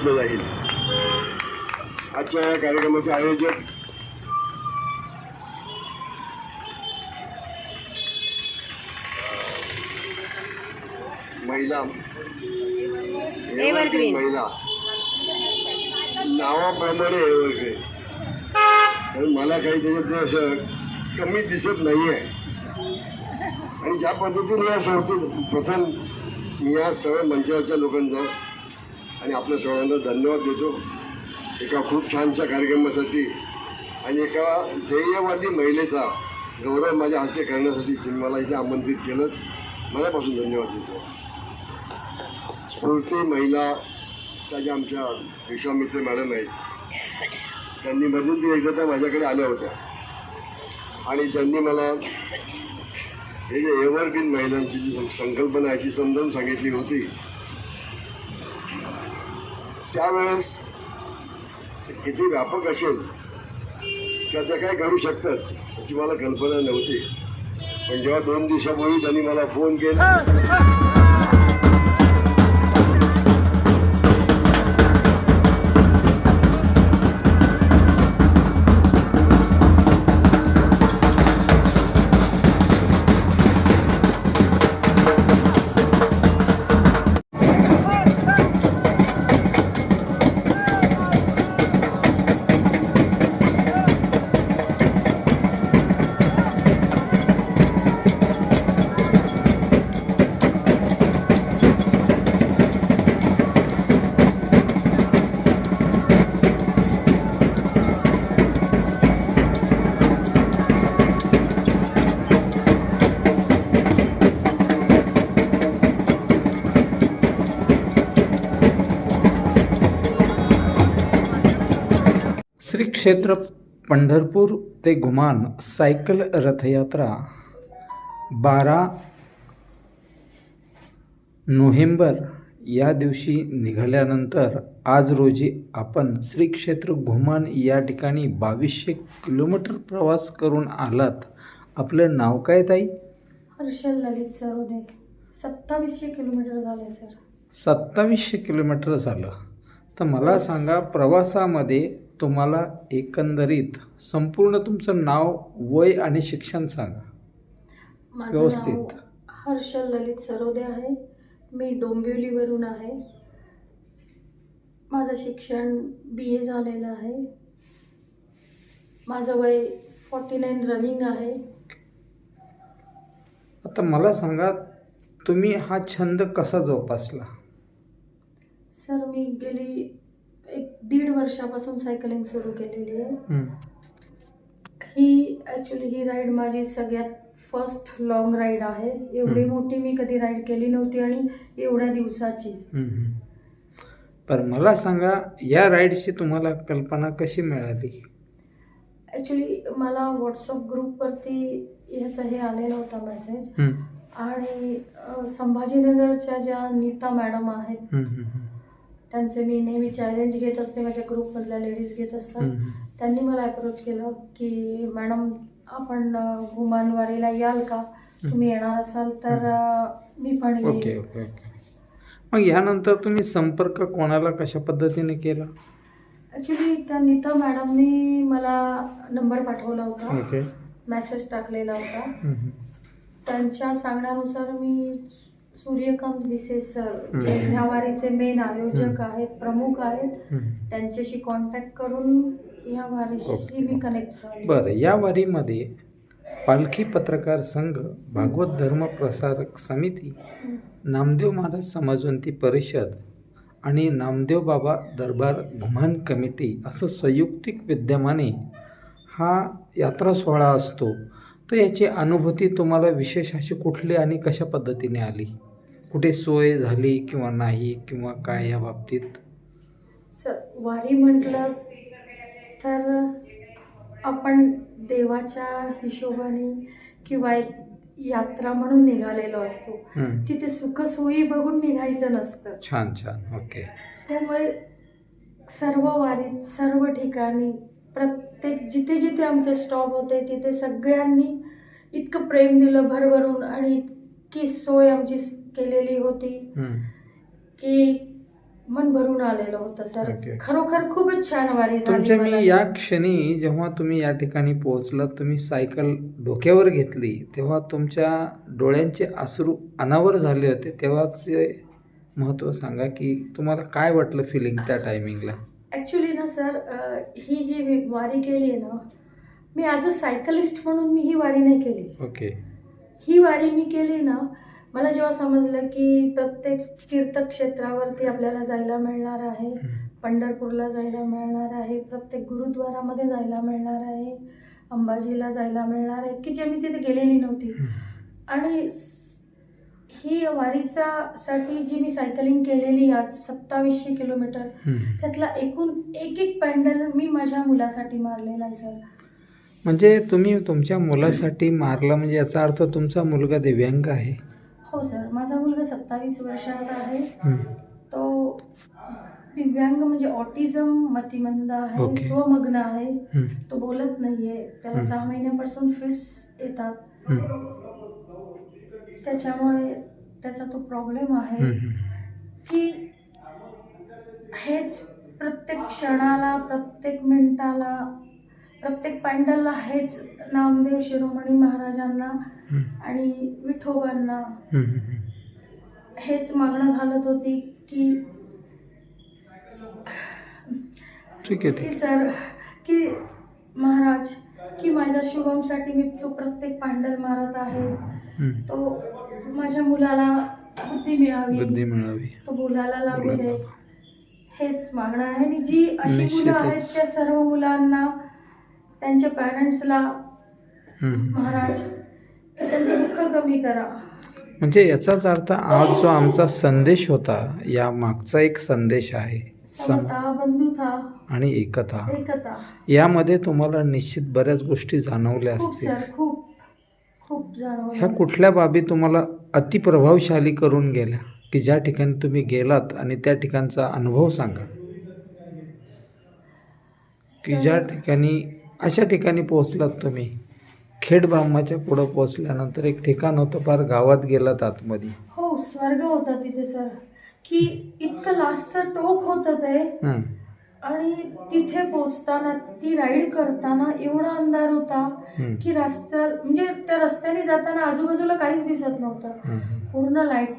केलं जाईल. आजच्या या कार्यक्रमाचे आयोजक महिला. महिला. नावाप्रमाणे एव्हरग्रीन मला काही त्याच्यात असं कमी दिसत नाही आहे आणि ज्या पद्धतीने या संस्थेत प्रथम मी या सर्व मंचावरच्या लोकांचा आणि आपल्या सर्वांना धन्यवाद देतो. एका खूप छानशा कार्यक्रमासाठी आणि एका ध्येयवादी महिलेचा गौरव माझ्या हस्ते करण्यासाठी तुम्ही मला इथे आमंत्रित केलं मनापासून धन्यवाद देतो. स्फूर्ती महिला त्या ज्या आमच्या विश्वामित्र मॅडम आहेत त्यांनी मध्यंतरी एकदा त्या माझ्याकडे आल्या होत्या. आणि त्यांनी मला हे जे एव्हरग्रीन महिलांची जी संकल्पना आहे ती समजावून सांगितली होती. त्यावेळेस ते किती व्यापक असेल किंवा त्या काय करू शकतात याची मला कल्पना नव्हती. पण जेव्हा दोन दिवसापूर्वी त्यांनी मला फोन केला श्री क्षेत्र पंढरपूर ते गुमान सायकल रथयात्रा बारा नोव्हेंबर या दिवशी निघाल्यानंतर आज रोजी आपण श्री क्षेत्र घुमान या ठिकाणी बावीसशे किलोमीटर प्रवास करून आलात. आपलं नाव काय ताई? हर्षल ललित सरोदे सत्तावीसशे किलोमीटर झाले सर. सत्तावीसशे किलोमीटर झालं. तर मला सांगा प्रवासामध्ये तुम्हाला एकंदरीत संपूर्ण तुमचं नाव वय आणि शिक्षण सांगा. माझं व्यवस्थित. हर्षल ललित सरोदे आहे. मी डोंबिवलीवरून आहे. माझं शिक्षण बी ए झालेलं आहे. माझं वय फॉर्टी नाईन रनिंग आहे. आता मला सांगा तुम्ही हा छंद कसा जोपासला? सर मी गेली एक दीड वर्षापासून सायकलिंग सुरू केलेली आहे हं. ॲक्च्युली ही राईड माझी सगळ्यात फर्स्ट लॉंग राईड आहे एवढी. मोठी मी कधी राईड केली नव्हती आणि एवढ्या दिवसाची. पण मला सांगा या राईडची तुम्हाला कल्पना कशी मिळाली ॲक्च्युली मला व्हॉट्सअप ग्रुपवरती ह्याचं हे आलेला होता मेसेज. आणि संभाजीनगरच्या ज्या नीता मॅडम आहेत. त्यांचे मी नेहमी चॅलेंज घेत असते माझ्या ग्रुपमधल्या लेडीज घेत असतात. त्यांनी मला अप्रोच केलं की मॅडम आपण अ, घुमानवाडीला याल का? तुम्ही येणार असाल तर मी पण ओके ओके मग यानंतर तुम्ही संपर्क कोणाला कशा पद्धतीने केला? ॲक्च्युली त्या नीता मॅडमनी मला नंबर पाठवला होता. मेसेज टाकलेला होता. त्यांच्या सांगण्यानुसार मी सूर्यकांत विसे सर जे हम्म. ह्या वारीचे मेन आयोजक. आहेत प्रमुख आहेत. त्यांच्याशी कॉन्टॅक्ट करून ह्या वारीशी. मी कनेक्ट झाले बरं या वारीमध्ये पालखी पत्रकार संघ भागवत धर्म प्रसारक समिती नामदेव महाराज समाजवंती परिषद आणि नामदेव बाबा दरबार घुमान कमिटी असं संयुक्तिक विद्यमाने हा यात्रा सोहळा असतो तर याची अनुभूती तुम्हाला विशेष अशी कुठली आणि कशा पद्धतीने आली? कुठे सोय झाली किंवा नाही किंवा काय या बाबतीत? सर वारी म्हटलं तर आपण देवाच्या हिशोबाने किंवा एक यात्रा म्हणून निघालेलो असतो. तिथे सुखसोयी बघून निघायचं नसतं. छान छान. ओके. त्यामुळे सर्व वारीत सर्व ठिकाणी प्रत्येक जिथे जिथे आमचे स्टॉप होते तिथे सगळ्यांनी इतकं प्रेम दिलं भरभरून आणि इतकी सोय आमची केलेली होती. की मन भरून आलेलं होतं सर Okay. खरोखर खूपच छान वारी तुमच्या झाली मी. या क्षणी जेव्हा तुम्ही या ठिकाणी पोहोचलात तुम्ही सायकल डोक्यावर घेतली तेव्हा तुमच्या डोळ्यांचे अश्रू अनावर झाले होते तेव्हाचे महत्त्व सांगा की तुम्हाला काय वाटलं फिलिंग त्या टायमिंगला ॲक्च्युली ना सर ही जी वारी केली आहे ना मी ॲज अ सायकलिस्ट म्हणून मी ही वारी नाही केली. ओके ही वारी मी केली ना मला जेव्हा समजलं की प्रत्येक तीर्थक्षेत्रावरती आपल्याला जायला मिळणार आहे पंढरपूरला जायला मिळणार आहे प्रत्येक गुरुद्वारामध्ये जायला मिळणार आहे अंबाजीला जायला मिळणार आहे की जे मी तिथे गेलेली नव्हती. आणि ही वारीचा साठी जी मी सायकलिंग केलेली आज सत्तावीसशे किलोमीटर त्यातला एकूण एक एक पॅन्डल मी माझ्या मुलासाठी मारलेला आहे सर म्हणजे तुम्ही तुमच्या मुलासाठी मारला म्हणजे याचा अर्थ तुमचा मुलगा दिव्यांग आहे हो सर माझा मुलगा सत्तावीस वर्षाचा आहे. तो दिव्यांग म्हणजे ऑटिझम मतिमंद आहे. स्वमग्न आहे. तो बोलत नाहीये त्याला. सहा महिन्यापासून फिट्स येतात. त्याच्यामुळे त्याचा तो प्रॉब्लेम आहे. की हेच प्रत्येक क्षणाला प्रत्येक मिनिटाला प्रत्येक पॅन्डलला हेच नामदेव शिरोमणी महाराजांना. आणि विठोबांना. हेच मागणं घालत होती की ठीक आहे की सर की महाराज की माझ्या शुभमसाठी मी तो प्रत्येक पॅन्डल मारत आहे. तो माझ्या मुलाला बुद्धी मिळावी. बुद्धी मिळावी. तो बोलायला लागू दे. हेच मागणं आहे. आणि जी अशी मुलं आहेत. त्या सर्व मुलांना त्यांच्या पॅरेंट्सला. महाराज त्यांचं दुःख कमी करा. म्हणजे याचाच अर्थ आज जो आमचा संदेश होता या मागचा एक संदेश आहे. आणि एकता. एकता. यामध्ये तुम्हाला निश्चित बऱ्याच गोष्टी जाणवल्या असतील. खूप ह्या कुठल्या बाबी तुम्हाला अतिप्रभावशाली करून गेल्या? की ज्या ठिकाणी तुम्ही गेलात आणि त्या ठिकाणचा अनुभव सांगा. की ज्या ठिकाणी अशा ठिकाणी पोहोचलात तुम्ही? खेड ब्रह्माच्या पुढं पोहोचल्यानंतर एक ठिकाण होतं फार गावात गेलात आतमध्ये. हो स्वर्ग होता तिथे सर. की इतकं लास्टचं टोक होतं ते. हं, आणि तिथे पोचताना ती राईड करताना एवढा अंधार होता की रस्त्या म्हणजे त्या रस्त्याने जाताना आजूबाजूला काहीच दिसत नव्हतं. पूर्ण लाइट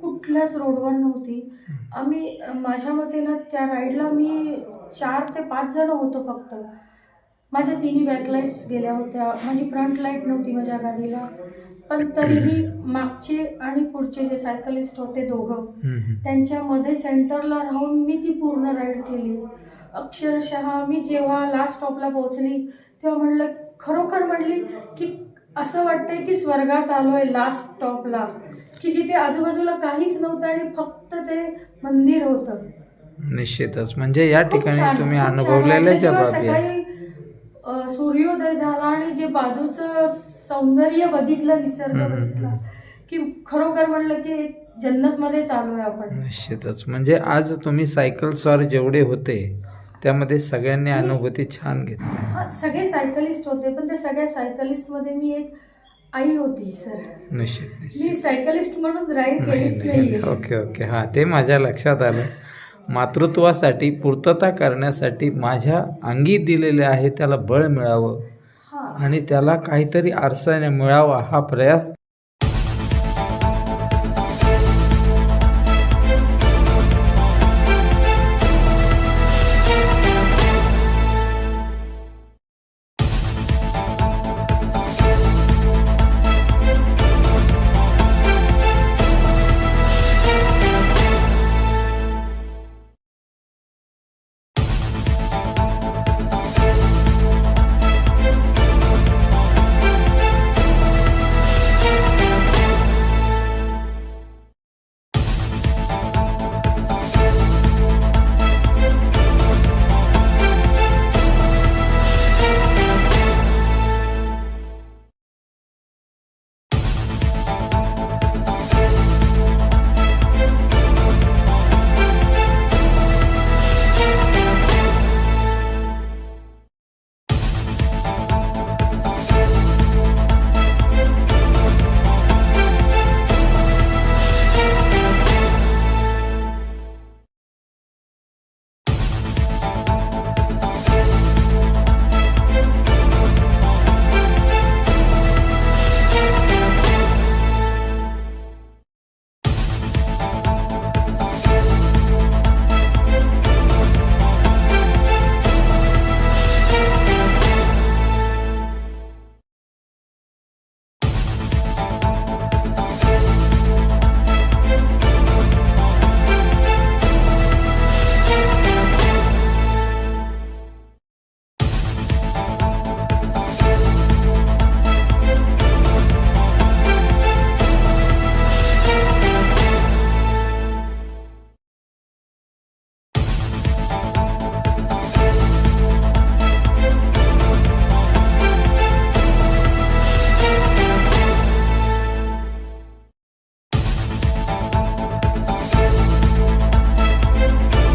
कुठल्याच रोडवर नव्हती. आम्ही माझ्या मते ना त्या राईडला मी चार ते पाच जण होतो फक्त. माझ्या तिन्ही बॅकलाईट्स गेल्या होत्या. माझी फ्रंट लाइट नव्हती माझ्या गाडीला. पण तरीही मागचे आणि पुढचे जे सायकलिस्ट होते दोघं. त्यांच्यामध्ये सेंटरला राहून मी ती पूर्ण राईड केली. अक्षरशः मी जेव्हा लास्ट स्टॉपला पोहोचली तेव्हा म्हणलं खरोखर म्हणली की असं वाटतंय की स्वर्गात आलोय लास्ट स्टॉपला की जिथे आजूबाजूला काहीच नव्हतं आणि फक्त ते मंदिर होतं. निश्चितच. म्हणजे या ठिकाणी तुम्ही खूप छान. अनुभवलेल्या वाटलं. ज्या जेव्हा बाबी आहेत सकाळी अ, सूर्योदय झाला आणि जे बाजूचं सौंदर्य बघितलं निसर्ग बघितला. की खरोखर म्हणलं की जन्नत मध्ये चाललोय आपण. निश्चितच. म्हणजे आज तुम्ही सायकल स्वार जेवढे होते त्यामध्ये सगळ्यांनी अनुभूती छान घेतली. सगळे सायकलिस्ट होते पण त्या सगळ्या सायकलिस्टमध्ये मी एक आई होती सर. निश्चित मी सायकलिस्ट म्हणून राईड नाही केलीच नाही. नाहीये. Okay okay. हां ते माझ्या लक्षात आलं. मातृत्वासाठी पूर्तता करण्यासाठी माझ्या अंगी दिलेले आहे त्याला बळ मिळावं. आणि त्याला काहीतरी आरसाने मिळावा हा प्रयास